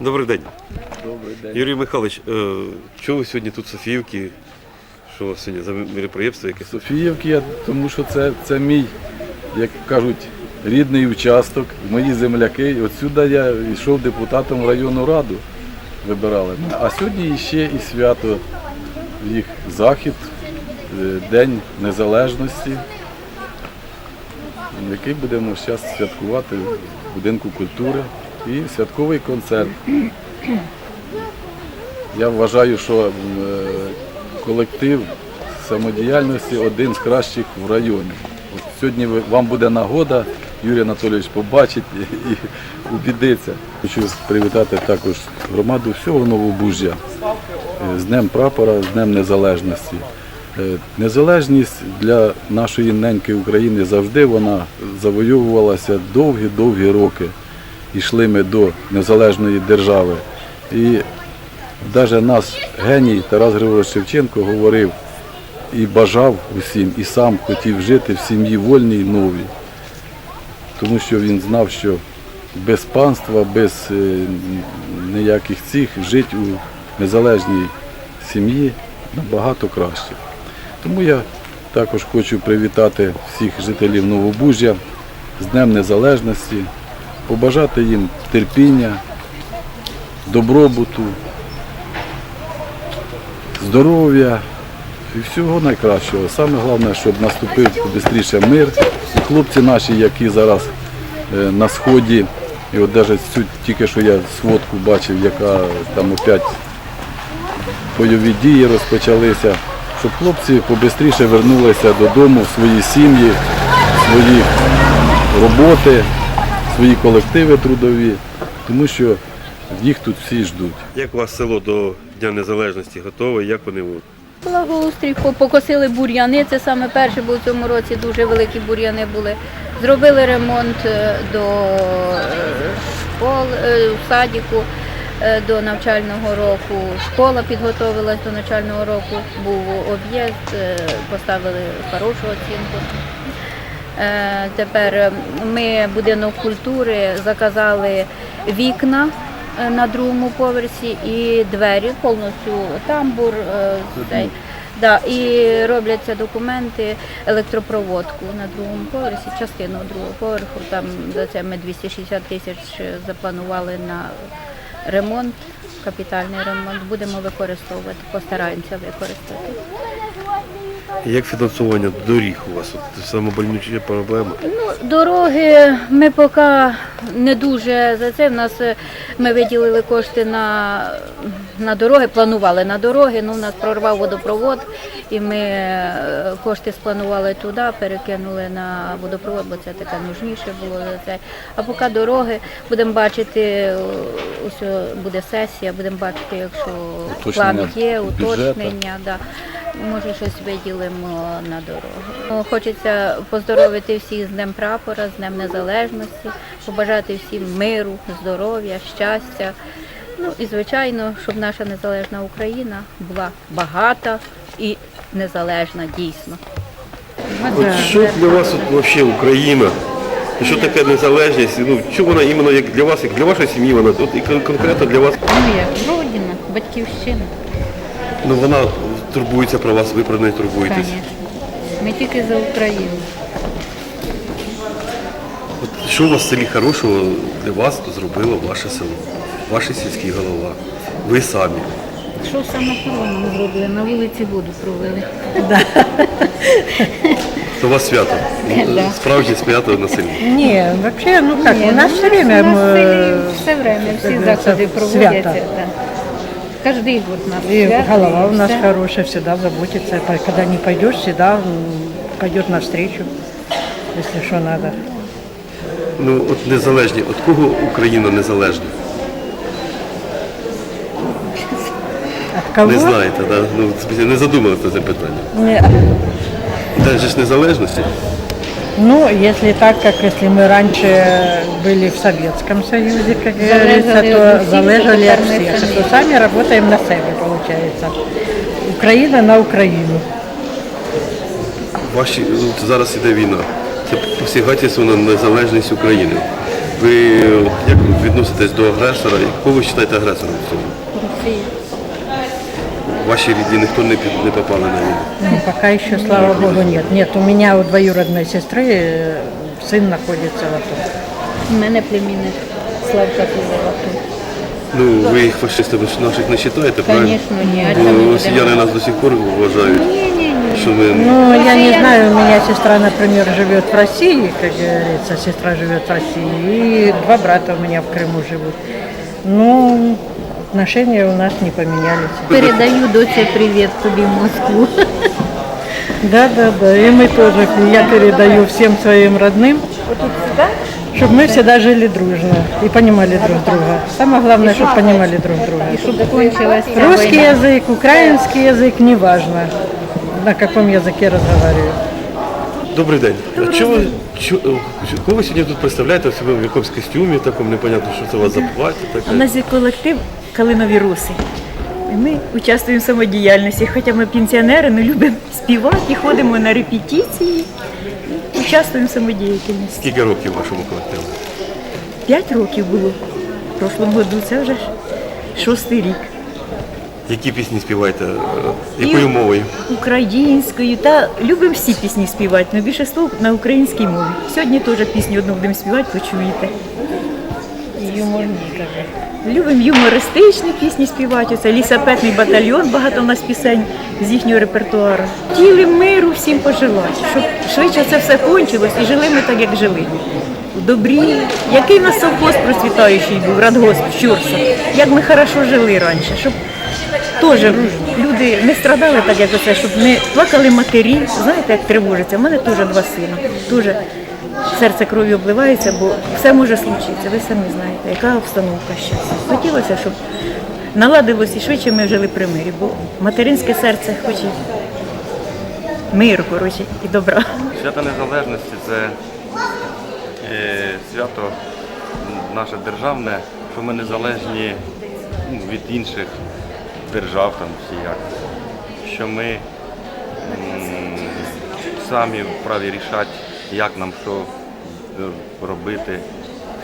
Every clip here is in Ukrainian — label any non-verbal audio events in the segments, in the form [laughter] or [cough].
Добрий день. Добрий день. Юрій Михайлович, е, чого ви сьогодні тут в Софіївці? Що у вас сьогодні за мероприємство якесь? Софіївки, я- тому що це, це мій, як кажуть, рідний участок, мої земляки. Отсюди я йшов депутатом в районну раду, вибирали. А сьогодні ще і свято їх захід, е, День Незалежності, який будемо зараз святкувати в будинку культури і святковий концерт. Я вважаю, що е, колектив самодіяльності один з кращих в районі. Сьогодні вам буде нагода, Юрій Анатолійович побачить і, убідиться. Хочу привітати також громаду всього Новобужжя е, з Днем прапора, з Днем Незалежності. Е, Незалежність для нашої неньки України завжди вона завойовувалася довгі-довгі роки. Ішли ми до незалежної держави. І навіть нас геній Тарас Григорович Шевченко говорив і бажав усім, і сам хотів жити в сім'ї вольній новій. Тому що він знав, що без панства, без е, ніяких цих жити у незалежній сім'ї набагато краще. Тому я також хочу привітати всіх жителів Новобужжя з Днем Незалежності, побажати їм терпіння, добробуту, здоров'я і всього найкращого. Саме головне, щоб наступив швидше мир. І хлопці наші, які зараз е, на сході, і от навіть цю тільки що я сводку бачив, яка там опять бойові дії розпочалися, щоб хлопці побистріше вернулися додому в свої сім'ї, свої роботи, свої колективи трудові, тому що їх тут всі ждуть. Як у вас село до Дня Незалежності готове? Як вони? от? Благоустрій, покосили бур'яни, це саме перше, бо в цьому році дуже великі бур'яни були. Зробили ремонт е, до е, школ, е, в садіку до навчального року. Школа підготовилась до навчального року, був об'їзд, е, поставили хорошу оцінку. Е, Тепер е, ми будинок культури заказали вікна е, на другому поверсі і двері повністю тамбур. е, цей. Да, і робляться документи, електропроводку на другому поверсі, частину другого поверху. Там за це ми 260 тисяч запланували на ремонт, капітальний ремонт. Будемо використовувати, постараємося використати. Як фінансування доріг у вас? Саме больнича проблема. Ну, дороги ми поки не дуже за це. В нас е, ми виділили кошти на, на дороги, планували на дороги. Ну, у нас прорвав водопровод, і ми е, кошти спланували туди, перекинули на водопровод, бо це таке нужніше було за це. А поки дороги будемо бачити, е, ось буде сесія, будемо бачити, якщо Уточнення план є, уточнення. Да. Може, щось виділимо на дорогу. Хочеться поздоровити всіх з Днем прапора, з Днем Незалежності, побажати всім миру, здоров'я, щастя. Ну і звичайно, щоб наша незалежна Україна була багата і незалежна дійсно. От що для вас от, взагалі Україна? І Що таке незалежність? Ну, що вона іменно як для вас, як для вашої сім'ї, вона от і конкретно для вас. Ну як родина, батьківщина, Ну вона турбується про вас, ви про неї турбуєтесь. звісно. Ми тільки за Україну. От що у вас в селі хорошого для вас зробило ваше село, ваш сільський голова, ви самі. Що саме нам зробили? На вулиці воду провели. Це у вас свято. Да. Справжнє свято на селі. Не, вообще, ну как, Ні, у нас ну, все время у нас в селі э, все время всі заходи свято. проводяться. Да. Кожний год у нас и свято, голова у нас все. хорошая, всегда заботится. Когда не пойдешь, всегда пойдет навстречу, если что надо. Ну от незалежні, от кого Україна незалежна? От кого? Не знаєте, да? ну, не задумалися це питання. Не, День же ж незалежності. Ну, если так, как если мы раньше были в Советском Союзе, как говорится, то залежали от всех. самі. То сами работаем на себе, получается. Украина на Украину. Ваші ну, от зараз іде війна. Це посягательство на незалежність України. Ви як відноситесь до агресора? Кого ви вважаєте агресором в цьому? Росія Ваші рідні ніхто не, під- не попали на війну. Ну, пока еще, слава богу, нет. Нет, у меня у двоюродной сестры э, сын находится в АТО. У мене племінник Славка Кузова. Ну, ви їх фашистами ж наших не вважаєте, правильно? Звісно, ні. А чому ми Ну, будемо? росіяни нас до сих пор вважають, що ми Ну, я не знаю, у меня сестра, например, живет в России, как говорится, сестра живет в России, и два брата у меня в Крыму живут. Ну, отношения у нас не поменялись. Передаю доці привіт тобі в Москву. Да, да, да. И мы тоже, я передаю всем своим родным, чтобы мы всегда жили дружно и понимали друг друга. Самое главное, чтобы понимали друг друга. Щоб кончилась ця Русский війна. язык, украинский язык, неважно, на каком языке разговаривают. Добрий день. А чого ви чо- е, кого ви сьогодні тут представляєте себе в якомусь костюмі, такому непонятно, що це у вас за плаття У таке? нас є колектив Калинові руси. І ми участвуємо в самодіяльності. Хоча ми пенсіонери, але любимо співати, ходимо на репетиції, і участвуємо в самодіяльності. Скільки років вашому колективу? П'ять років було в прошлому году, це вже шостий рік. Які пісні співаєте? е, Якою І- мовою? Українською та любимо всі пісні співати, але більше слов на українській мові. Сьогодні теж пісню одну будемо співати, почуєте. Любимо юмористичні пісні співати. Це лісапетний батальйон, багато в нас пісень з їхнього репертуару. Тіли миру всім пожелати, щоб швидше це все кончилось і жили ми так, як жили. У добрі. Який нас совхоз процвітаючий був, радгосп, Щурса. Як ми хорошо жили раніше, щоб теж люди не страдали так, як оце, щоб не плакали матері. Знаєте, як тривожиться. У мене теж два сина. Дуже серце кров'ю обливається, бо все може случитися. Ви самі знаєте, яка обстановка зараз. Хотілося, щоб наладилось і швидше ми жили при мирі, бо материнське серце хоче миру, коротше, і добра. Свято Незалежності це е, свято наше державне, що ми незалежні ну, від інших держав там всі як. Що ми самі вправі рішати, як нам що е, робити,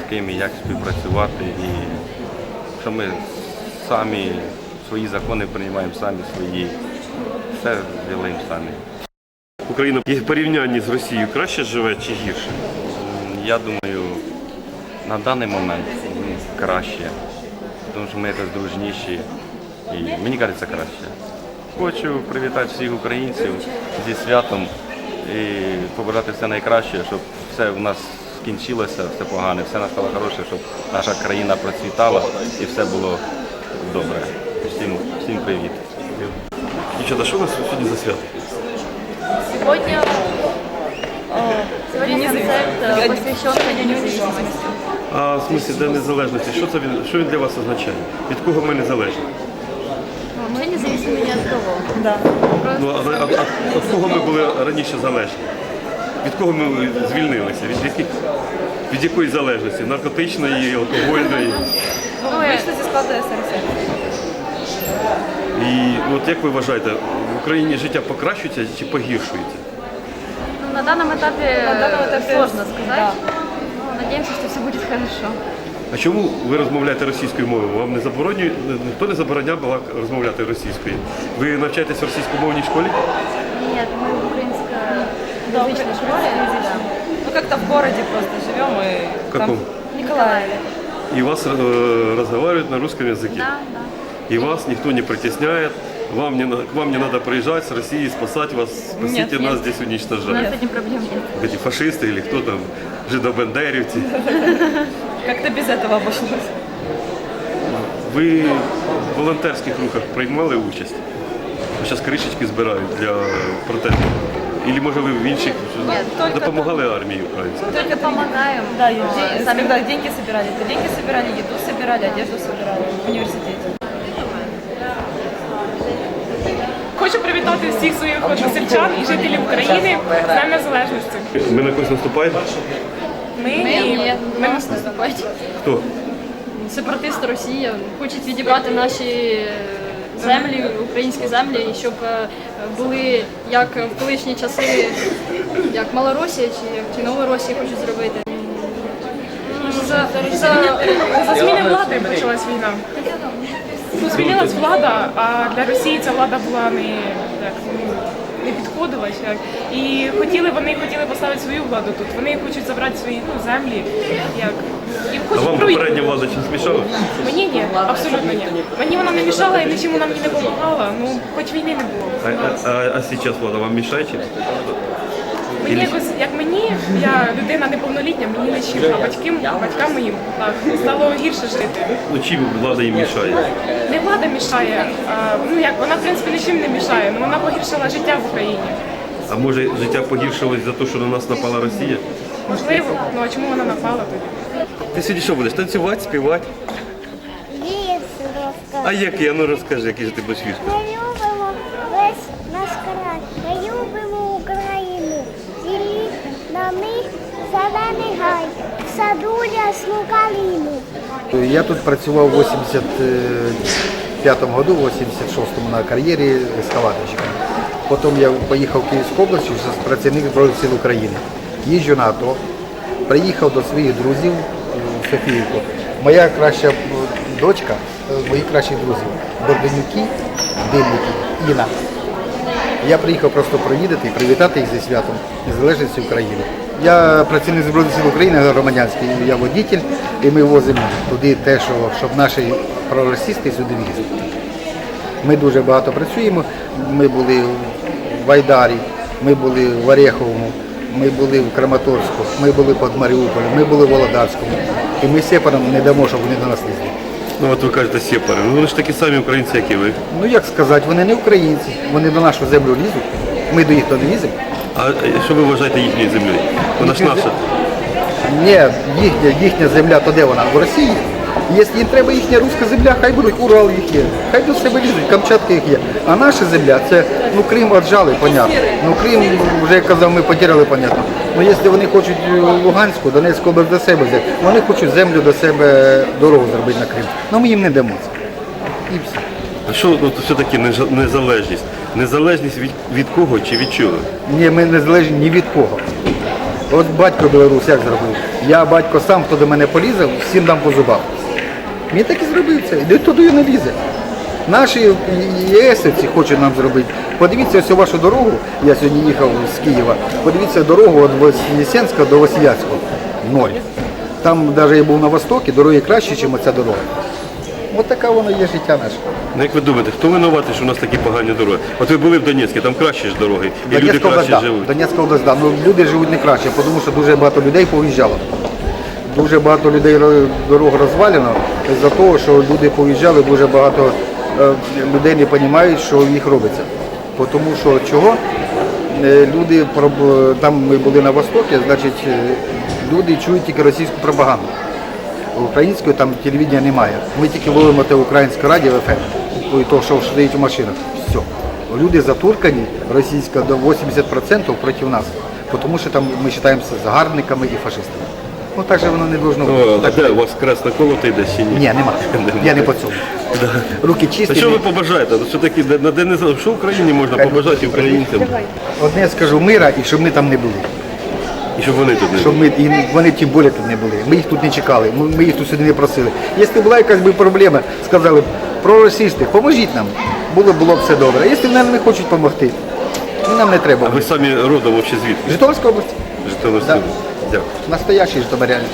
з ким і як співпрацювати, і що ми самі свої закони приймаємо самі свої, все робимо самі. Україна в порівнянні з Росією краще живе чи гірше? Я думаю, на даний момент краще, тому що ми якось дружніші і мені кажеться краще. Хочу привітати всіх українців зі святом і побажати все найкраще, щоб все в нас скінчилося, все погане, все настало хороше, щоб наша країна процвітала і все було добре. Всім, всім привіт. Дівчата, що у нас сьогодні за свято? Сегодня, сегодня концерт э, посвящен Дню независимости. А в смислі День Незалежності, що це він, що він для вас означає? Від кого ми незалежні? Мы независимы не от кого. Ну, а, а, а від кого ми були раніше залежні? Від кого ми звільнилися? Від, яких, від якої залежності? Наркотичної, алкогольної? Ну, вийшли зі складу СРСР. І от як ви вважаєте, в Україні життя покращується чи погіршується? Ну, на данном этапе, сложно сказать. Но надеемся, что все будет хорошо. А чому ви розмовляєте російською мовою? Вам не заборонює, ніхто не забороняв балак- розмовляти російською? Ви навчаєтесь в російськомовній школі? Нет, мы в украинско-язычной школе. Да. Ну как-то в городе просто живем и В каком? Николаеве. И вас э, разговаривают на русском языке. Да, да. И вас никто не притесняет. Вам не, на- к вам не надо приезжать с России, спасать вас, спасите Нет, нас нет. здесь У нас уничтожать. с этим проблем нет. Эти фашисты или кто там, жидобендерівці. как-то без этого обошлось. Ви в волонтерських рухах приймали участь? Зараз кришечки збирають для протесту. Или може ви в інших только допомагали армії українській? Только помогаем. Да, де- сами когда деньги собирали, то деньги собирали, еду собирали, одежду собирали в Хочу привітати всіх своїх односельчан і жителів України з Днем Незалежності. Ми на когось наступаємо? Ми, Ні, на нас наступають. Хто? Сепаратисти Росія хочуть відібрати наші землі, українські землі, і щоб е, були як в колишні часи, як Малоросія чи, як- чи Новоросія хочуть зробити. за, за, за зміни влади почалась війна. Ну, змінилась влада, а для Росії ця влада була не, ну, не підходила. ще Як. І хотіли вони хотіли поставити свою владу тут. Вони хочуть забрати свої ну, землі. Як. І А вам провід- попередня влада щось мішала? Мені ні, абсолютно ні. Мені вона не мішала і нічим вона мені не допомагала. Ну, хоч війни не було. А, а, а, а зараз влада вам мішає чи? Мені якось, як мені, я людина неповнолітня, мені не чим, а батькам, батькам моїм так, стало гірше жити. Ну чим влада їм мішає? Не влада мішає, а, ну як вона в принципі нічим не мішає, але вона погіршила життя в Україні. А може життя погіршилось за те, що на нас напала Росія? Можливо, ну а чому вона напала тоді? Ти сьогодні що будеш? Танцювати, співати? А який? А ну розкажи, який же ти будеш вірш? Ми любимо весь наш край, ми любимо Україну, зілі нами зелений гай, в саду ясну калину. Я тут працював в 85-му году, в 86-му на кар'єрі ескалаторщиком. Потім я поїхав в Київську область, працівник Збройних сил України. Їжджу на АТО, приїхав до своїх друзів в Софіївку. Моя краща дочка, е, мої кращі друзі, Борденюки, Дильники, Інна. Я приїхав просто провідати і привітати їх зі святом Незалежності України. Я працівник Збройних сил України, громадянський, я водитель, і ми возимо туди те, що, щоб наші проросісти сюди візли. Ми дуже багато працюємо. Ми були в Вайдарі, ми були в Ореховому, ми були в Краматорську, ми були під Маріуполем, ми були в Володарському. І ми сепарам не дамо, щоб вони до нас лізли. Ну от ви кажете сєпари. Ну вони ж такі самі українці, як і ви. Ну як сказати, вони не українці, вони до нашу землю лізуть, ми до їх то не ліземо. А е, що ви вважаєте їхньою землею? Вона ж наша. Ні, їхня, їхня земля, то де вона? В Росії. Якщо їм треба їхня руська земля, хай будуть Урал їх є, хай до себе лізуть, Камчатка їх є. А наша земля, це ну Крим отжали, понятно. Ну Крим, вже як казав, ми потеряли, понятно. Ну якщо вони хочуть Луганську, Донецьку область до себе взяти, вони хочуть землю до себе дорогу зробити на Крим. Ну ми їм не дамо. І все. А що от, все-таки незалежність? Незалежність від, від кого чи від чого? Ні, ми не залежні ні від кого. От батько білорус як зробив. Я батько сам, хто до мене полізе, всім дам по зубах. Він так і зробив це. І туди не лізе. Наші ЄСівці хочуть нам зробити. Подивіться ось вашу дорогу. Я сьогодні їхав з Києва. Подивіться дорогу від Вознесенська до Васильянського. Ноль. Там навіть я був на Востокі, дороги краще, ніж оця дорога. Ось така воно є життя наше. Ну як ви думаєте, хто винуватий, що у нас такі погані дороги? От ви були в Донецьку, там краще ж дороги, і люди Донецька область, краще да. живуть. Донецька область, да. Ну, люди живуть не краще, тому що дуже багато людей повиїжджало. Дуже багато людей ро- дорог розвалено за того, що люди повиїжджали, дуже багато е, людей не розуміють, що їх робиться. Тому що чого? Е, Люди там ми були на Востокі, значить, е, люди чують тільки російську пропаганду. Української там телевідення немає. Ми тільки ловимо те українське радіо ФМ, і то, що стоїть у машинах. Все. Люди затуркані російська до 80% проти нас. Тому що там ми вважаємося загарбниками і фашистами. Ну так же воно не должно О, а бути. де у вас красна колота йде чи ні? Ні, [laughs] нема. Я не по цьому. Руки А що ви побажаєте? Ну, Що таки на День Незалежності? Що Україні можна побажати українцям? Одне скажу мира і щоб ми там не були. І щоб вони тут не Щоб ми і вони тим більше тут не були. Ми їх тут не чекали, ми, їх тут сюди не просили. Якщо була якась би проблема, сказали б, проросійські, поможіть нам. Було було б все добре. А якщо вони не хочуть допомогти, ну нам не треба. А ви самі родом взагалі звідки? Житомирська область, Житомир Да. Дякую. настоящий житомирянин.